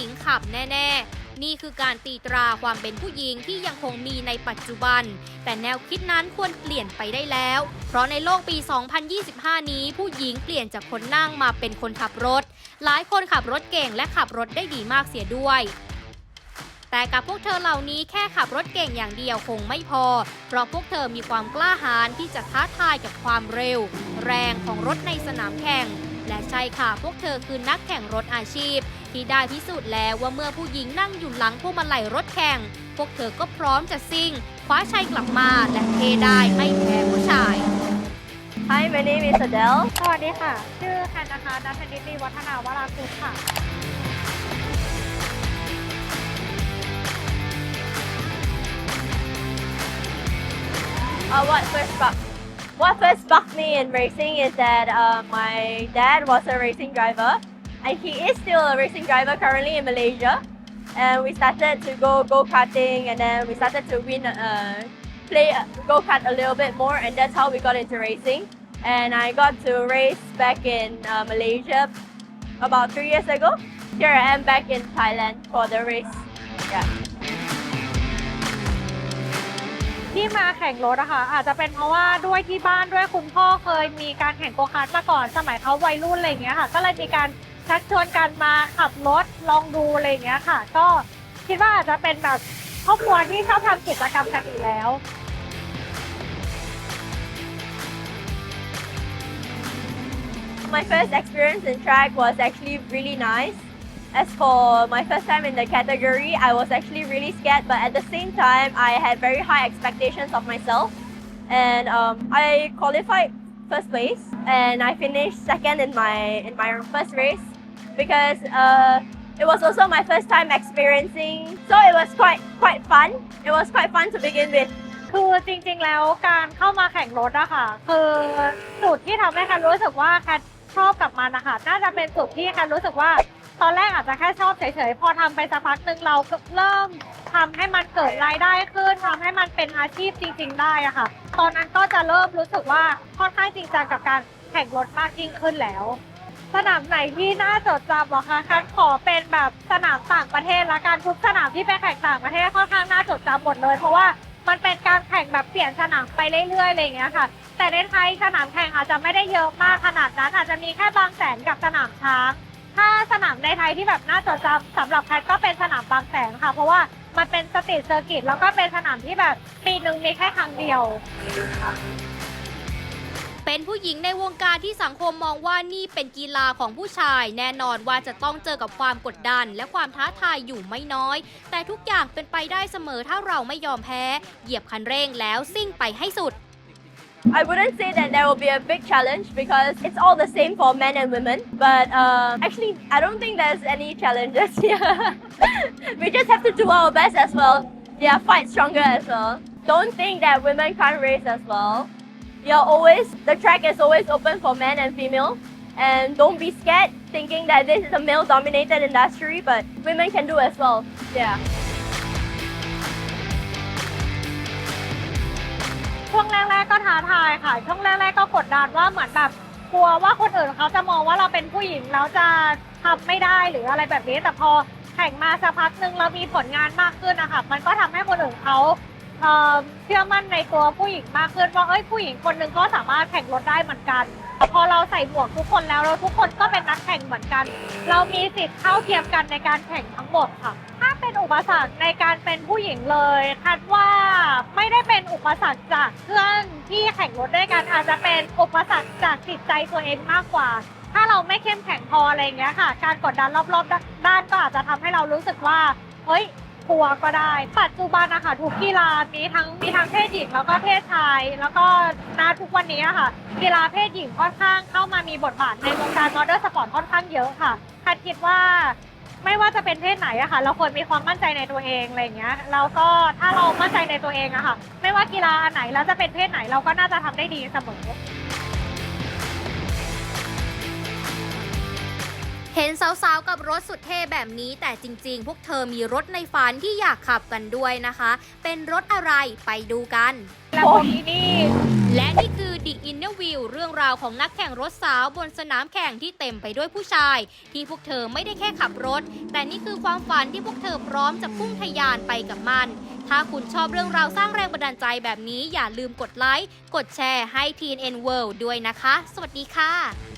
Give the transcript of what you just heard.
ิงขับแน่ๆ นี่คือการตีตราความเป็นผู้หญิงที่ยังคงมีในปัจจุบัน แต่แนวคิดนั้นควรเปลี่ยนไปได้แล้ว เพราะในโลกปี 2025 นี้ผู้หญิงเปลี่ยนจากคนนั่งมาเป็นคนขับรถ หลายคนขับรถเก่งและขับรถได้ดีมากเสียด้วยแต่กับพวกเธอเหล่านี้แค่ขับรถเก่งอย่างเดียวคงไม่พอ เพราะพวกเธอมีความกล้าหาญที่จะท้าทายกับความเร็ว แรงของรถในสนามแข่ง และใช่ค่ะพวกเธอคือนักแข่งรถอาชีพ ที่ได้พิสูจน์แล้วว่าเมื่อผู้หญิงนั่งอยู่หลังพวงมาลัยรถแข่ง พวกเธอก็พร้อมจะซิ่ง คว้าชัยกลับมาและเทได้ไม่แพ้ผู้ชาย Hi my name is Adele สวัสดีค่ะ ชื่อแคนนะคะนัทนิติวัฒนาวรากุลค่ะ uh, what first sparked what first sparked me in racing is that uh, my dad was a racing driver and he is still a racing driver currently in Malaysia and we started to go go-karting and then we started to win uh, play go-kart a little bit more and that's how we got into racing and I got to race back in uh, Malaysia about three years ago here I am back in Thailand for the race yeah ที่มาแข่งรถอะค่ะ อาจจะเป็นเพราะว่าด้วยที่บ้านด้วยคุณพ่อเคยมีการแข่งโกคาร์ทมาก่อน สมัยเขาวัยรุ่นอะไรอย่างเงี้ยค่ะ ก็เลยมีการ ชักชวนกันมาขับรถลองดูอะไรอย่างเงี้ยค่ะ ก็คิดว่าอาจจะเป็นแบบครอบครัวที่ชอบทำกิจกรรมกันอยู่แล้ว My first experience in track was actually really nice. As for my first time in the category, I was actually really scared, but at the same time, I had very high expectations of myself. And um, I qualified first place, and I finished second in my in my first race because uh, it was also my first time experiencing. So it was quite quite fun. It was quite fun to begin with. คือจริงๆ แล้วการเข้ามาแข่งรถอะค่ะ คือจุดที่ทำให้แคนรู้สึกว่าแคนชอบกับมันนะคะน่าจะเป็นจุดที่แคนรู้สึกว่า ตอนแรกอาจจะแค่ชอบเฉยๆ พอทำไปสักพักหนึ่งเราก็เริ่มทำให้มันเกิดรายได้ขึ้นทำให้มันเป็นอาชีพจริง ๆ ได้อะค่ะ ตอนนั้นก็จะเริ่มรู้สึกว่าค่อนข้างจริงจังกับการแข่งรถมากยิ่งขึ้นแล้ว สนามไหนที่น่าจดจำเหรอคะคันขอเป็นแบบสนามต่างประเทศละกันทุกสนามที่ไปแข่งต่างประเทศค่อนข้างน่าจดจำหมดเลย เพราะว่ามันเป็นการแข่งแบบเปลี่ยนสนามไปเรื่อยๆอะไรอย่างเงี้ยค่ะ แต่ในไทยสนามแข่งอาจจะไม่ได้เยอะมากขนาดนั้น อาจจะมีแค่บางแสนกับสนามช้าง ถ้าสนามในไทยที่แบบน่าจดจำสำหรับแพทก็เป็นสนามบางแสนค่ะ เพราะว่ามันเป็นสตรีทเซอร์กิตแล้วก็เป็นสนามที่แบบปีหนึ่งมีแค่ครั้งเดียว เป็นผู้หญิงในวงการที่สังคมมองว่านี่เป็นกีฬาของผู้ชาย แน่นอนว่าจะต้องเจอกับความกดดัน และความท้าทายอยู่ไม่น้อย แต่ทุกอย่างเป็นไปได้เสมอถ้าเราไม่ยอมแพ้ เหยียบคันเร่งแล้วซิ่งไปให้สุด I wouldn't say that there will be a big challenge because it's all the same for men and women. But uh, actually, I don't think there's any challenges here. we just have to do our best as well. Yeah, fight stronger as well. Don't think that women can't race as well. You're always the track is always open for men and female. And don't be scared thinking that this is a male-dominated industry, but women can do as well. Yeah. ช่วงแรกๆก็ท้าทายค่ะ ช่วงแรกๆก็กดดันว่าเหมือนแบบกลัวว่าคนอื่นเขาจะมองว่าเราเป็นผู้หญิงแล้วจะทำไม่ได้หรืออะไรแบบนี้ แต่พอแข่งมาสักพักหนึ่งเรามีผลงานมากขึ้นนะคะมันก็ทำให้คนอื่นเขา เอ่อเชื่อมั่นในตัวผู้หญิงมากขึ้นว่าเอ้ยผู้หญิงคนหนึ่งก็สามารถแข่งรถได้เหมือนกัน พอเราใส่หมวกทุกคนแล้วเราทุกคนก็เป็นนักแข่งเหมือนกัน เรามีสิทธิ์เท่าเทียมกันในการแข่งทั้งหมดค่ะ ถ้าเป็นอุปสรรคในการเป็นผู้หญิงเลยคัดว่าไม่ได้เป็นอุปสรรคจากเพื่อนที่แข่งรถด้วยกันอาจจะเป็นอุปสรรคจากจิตใจตัวเองมากกว่า ถ้าเราไม่เข้มแข็งพออะไรอย่างเงี้ยค่ะ การกดดันรอบๆด้านก็อาจจะทำให้เรารู้สึกว่าเฮ้ย กลัวก็ได้ ปัจจุบันนะคะทุกกีฬามีทั้งมีทั้งเพศหญิงแล้วก็เพศชาย แล้วก็ณทุกวันนี้อะค่ะ กีฬาเพศหญิงค่อนข้างเข้ามามีบทบาทในวงการมอเตอร์สปอร์ตค่อนข้างเยอะค่ะคัดคิดว่าไม่ว่าจะเป็นเพศไหนอะค่ะ เราควรมีความมั่นใจในตัวเองอะไรอย่างเงี้ยแล้วก็ถ้าเรามั่นใจในตัวเองอะค่ะ ไม่ว่ากีฬาอันไหนแล้วจะเป็นเพศไหนเราก็น่าจะทำได้ดีเสมอ เห็นสาวๆ กับรถสุดเท่แบบนี้ แต่จริงๆ พวกเธอมีรถในฝันที่อยากขับกันด้วยนะคะ เป็นรถอะไรไปดูกันแล้วพวกนี้นี่และนี่คือ The Inner View เรื่องราวของนักแข่งรถสาวบนสนามแข่งที่เต็มไปด้วยผู้ชาย ที่พวกเธอไม่ได้แค่ขับรถ แต่นี่คือความฝันที่พวกเธอพร้อมจะพุ่งทะยานไปกับมัน ถ้าคุณชอบเรื่องราวสร้างแรงบันดาลใจแบบนี้อย่าลืมกดไลค์กดแชร์ให้ TNN World ด้วยนะคะ สวัสดีค่ะ